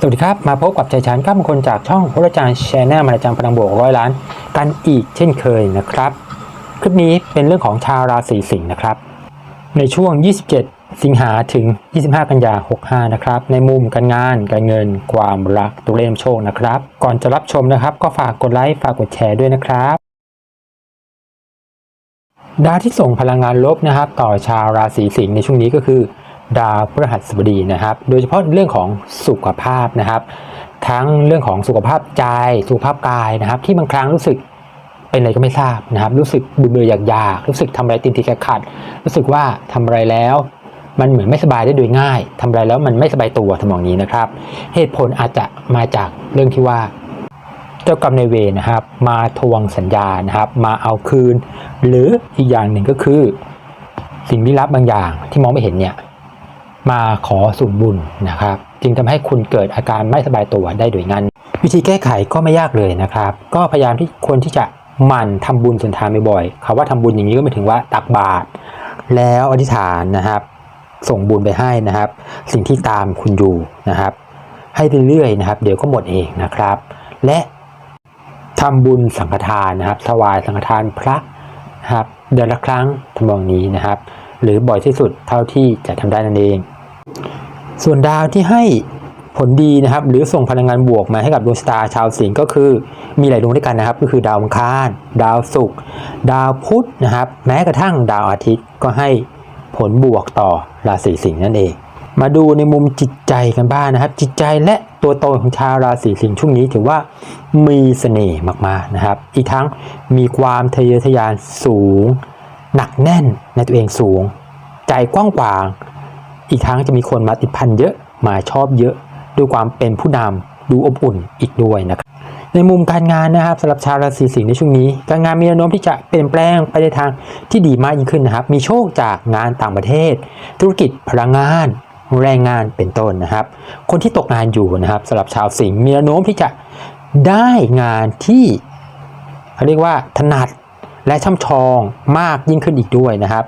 สวัสดีครับ มาพบกับใจฉันก้ามคลจากช่องพระอาจารย์แชนแนลมาจารย์พลังบวกร้อยล้าน กันอีกเช่นเคยนะครับ คลิปนี้เป็นเรื่องของชาวราศีสิงห์นะครับ ในช่วง 27 สิงหาถึง 25 กันยา 65 นะครับ ในมุมการงานการเงินความรักตัวเลขโชคนะครับ ก่อนจะรับชมนะครับ ก็ฝากกดไลค์ฝากกดแชร์ด้วยนะครับดาวที่ส่งพลังงานลบนะครับ ต่อชาวราศีสิงห์ในช่วงนี้ก็คือ ดาวพฤหัสบดีนะครับ โดยเฉพาะเรื่องของสุขภาพนะครับ ทั้งเรื่องของสุขภาพใจสุขภาพกายนะครับ ที่บางครั้งรู้สึกเป็นอะไรก็ไม่ทราบนะครับ รู้สึกเบื่อๆอยากๆรู้สึกทำอะไรติดติดขัด รู้สึกว่าทำอะไรแล้ว มันเหมือนไม่สบายได้โดยง่ายทำอะไรแล้วมันไม่สบายตัวทำนองนี้นะครับ เหตุผลอาจจะมาจากเรื่องที่ว่าเจ้ากรรมนายเวรนะครับ มาทวงสัญญานะครับ มาเอาคืน หรืออีกอย่างหนึ่งก็คือ สิ่งลี้ลับบางอย่างที่มองไม่เห็นเนี่ย มาขอส่วนบุญนะครับ จึงทำให้คุณเกิดอาการไม่สบายตัวได้โดยงั้น วิธีแก้ไขก็ไม่ยากเลยนะครับ ก็พยายามที่ควรที่จะหมั่นทำบุญสุนทานบ่อยๆคำว่าทำบุญอย่างนี้ก็หมายถึงว่าตักบาตรแล้วอธิษฐานนะครับ ส่งบุญไปให้นะครับ สิ่งที่ตามคุณอยู่นะครับ ให้เรื่อยๆนะครับ เดี๋ยวก็หมดเองนะครับ และทำบุญสังฆทานนะครับถวายสังฆทานพระนะครับเดือนละครั้งทำนองนี้นะครับ หรือบ่อยที่สุดเท่าที่จะทำได้นั่นเอง ส่วนดาวที่ให้ผลดีนะครับ หรือส่งพลังงานบวกมาให้กับดวงชะตาชาวสิงห์ก็คือมีหลายดวงด้วยกันนะครับ ก็คือดาวอังคาร ดาวศุกร์ดาวพุธนะครับ แม้กระทั่งดาวอาทิตย์ก็ให้ผลบวกต่อราศีสิงห์นั่นเอง มาดูในมุมจิตใจกันบ้างนะครับ จิตใจและตัวตนของชาวราศีสิงห์ช่วงนี้ถือว่ามีเสน่ห์มากๆนะครับ อีกทั้งมีความทะเยอทะยานสูง หนักแน่นในตัวเองสูง ใจกว้างขวาง อีกทั้งจะมีคนมาติดพันเยอะมาชอบเยอะ ด้วยความเป็นผู้นำดูอบอุ่นอีกด้วยนะครับในมุมการงานนะครับสำหรับชาวราศีสิงห์ในช่วงนี้ การงานมีแนวโน้มที่จะเปลี่ยนแปลงไปในทางที่ดีมากยิ่งขึ้นนะครับ มีโชคจากงานต่างประเทศ ธุรกิจพลังงาน แรงงานเป็นต้นนะครับ คนที่ตกงานอยู่นะครับสำหรับชาวสิงห์มีแนวโน้มที่จะได้งานที่เขาเรียกว่าถนัด และช่ำชองมากยิ่งขึ้นอีกด้วยนะครับ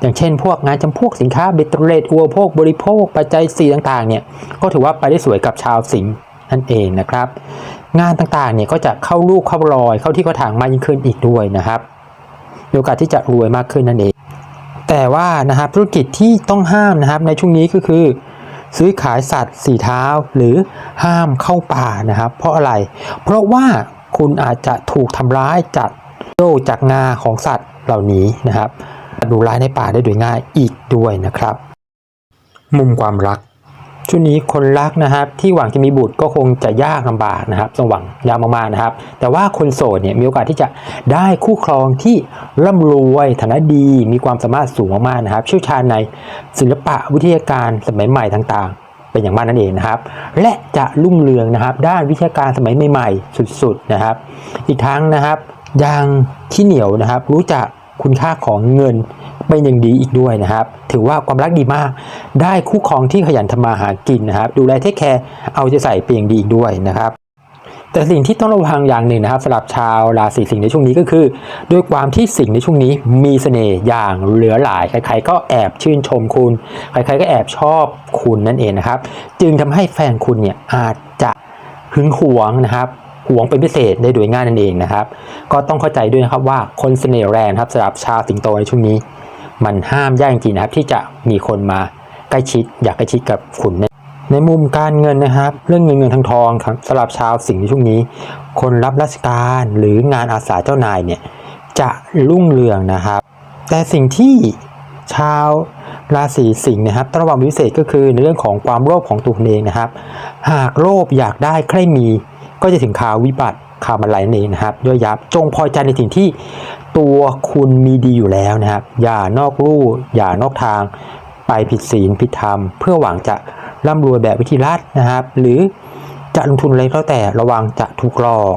อย่างเช่นพวกงานจำพวกสินค้าเบตเร์เรทอุปโภค บริโภค ปัจจัยสี่ต่างๆเนี่ยก็ถือว่าไปได้สวยกับชาวสิงห์นั่นเองนะครับ งานต่างๆเนี่ยก็จะเข้าลูกเข้ารอยเข้าที่เข้าทางมากยิ่งขึ้นอีกด้วยนะครับมีโอกาสที่จะรวยมากขึ้นนั่นเอง แต่ว่านะครับธุรกิจที่ต้องห้ามนะครับในช่วงนี้ก็คือ ซื้อขายสัตว์สี่เท้าหรือห้ามเข้าป่านะครับ เพราะอะไร เพราะว่าคุณอาจจะถูกทำร้ายจาก โรคจากงาของสัตว์เหล่านี้นะครับดูร้ายในป่าได้โดยง่ายอีกด้วยนะครับ มุมความรักช่วงนี้คนรักนะครับที่หวังจะมีบุตรก็คงจะยากลำบากนะครับสงหวังยากมากๆนะครับ แต่ว่าคนโสดเนี่ยมีโอกาสที่จะได้คู่ครองที่ร่ำรวยฐานะดี มีความสามารถสูงมากๆนะครับ เชี่ยวชาญในศิลปะวิทยาการสมัยใหม่ต่างๆ เป็นอย่างมากนั่นเองนะครับ และจะรุ่งเรืองนะครับ ด้านวิทยาการสมัยใหม่ๆ สุดๆนะครับ อีกทั้งนะครับ ยังขี้เหนียวนะครับ รู้จักคุณค่าของเงินเป็นอย่างดีอีกด้วยนะครับ ถือว่าความรักดีมาก ได้คู่ครองที่ขยันทำมาหากินนะครับ ดูแลเทคแคร์เอาใจใส่เป็นอย่างดีอีกด้วยนะครับแต่สิ่งที่ต้องระวังอย่างหนึ่งนะครับสำหรับชาวราศีสิงห์ในช่วงนี้ก็คือ ด้วยความที่สิ่งในช่วงนี้มีเสน่ห์อย่างเหลือหลายใครๆก็แอบชื่นชมคุณ ใครๆก็แอบชอบคุณนั่นเองนะครับ จึงทำให้แฟนคุณเนี่ยอาจจะหึงหวงนะครับ หวงเป็นพิเศษได้โดยง่ายนั่นเองนะครับ ก็ต้องเข้าใจด้วยนะครับว่าคนเสน่ห์แรงครับสำหรับชาวสิงโตในช่วงนี้ มันห้ามยากจริงๆนะครับที่จะมีคนมาใกล้ชิด อยากใกล้ชิดกับคุณในในมุมการเงินนะครับ เรื่องเงินเงินทองทองครับสำหรับชาวสิงห์ในช่วงนี้ คนรับราชการหรืองานอาสาเจ้านายเนี่ยจะรุ่งเรืองนะครับ แต่สิ่งที่ชาวราศีสิงห์นะครับต้องระวังพิเศษก็คือในเรื่องของความโลภของตัวเองนะครับ หากโลภอยากได้ใครมี ก็จะถึงข่าววิบัติข่าวมันไหลนั่นเองนะครับย่อยยับจงพอใจในสิ่งที่ตัวคุณมีดีอยู่แล้วนะครับ อย่านอกลู่อย่านอกทาง ไปผิดศีลผิดธรรม เพื่อหวังจะร่ำรวยแบบวิธีรัดนะครับ หรือจะลงทุนอะไรก็แต่ระวังจะถูกหลอก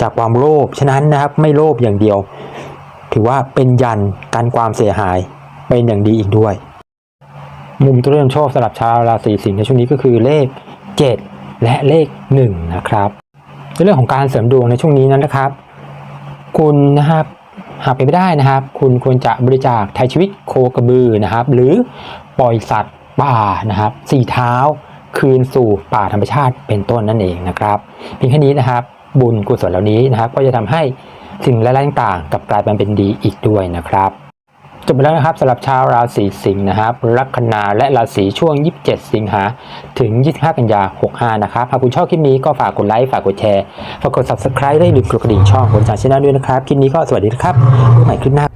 จากความโลภฉะนั้นนะครับไม่โลภอย่างเดียว ถือว่าเป็นยันกันความเสียหายเป็นอย่างดีอีกด้วย มุมตัวเริ่มโชคสำหรับชาวราศีสิงห์ในช่วงนี้ก็คือเลข 7 และเลข 1 นะครับ ในเรื่องของการเสริมดวงในช่วงนี้นั้นนะครับ คุณนะครับหากเป็นไปได้นะครับ คุณควรจะบริจาคไทยชีวิตโคกระบือนะครับ หรือปล่อยสัตว์ป่านะครับสี่เท้าคืนสู่ป่าธรรมชาติเป็นต้นนั่นเองนะครับเพียงแค่นี้นะครับ บุญกุศลเหล่านี้นะครับ ก็จะทำให้สิ่งร้ายๆต่างๆกลับกลายเป็นเป็นดีอีกด้วยนะครับ จบไปแล้วนะครับสำหรับชาวราศีสิงห์นะครับ ลัคนาและราศีช่วง 27 สิงหาถึง 25 กันยา 65 นะครับหากคุณชอบคลิปนี้ก็ฝากกดไลค์ฝากกดแชร์ฝากกด subscribe ได้หรือกดกระดิ่งช่องบนจานช่องด้วยนะครับคลิปนี้ก็สวัสดีครับพบใหม่คลิปหน้า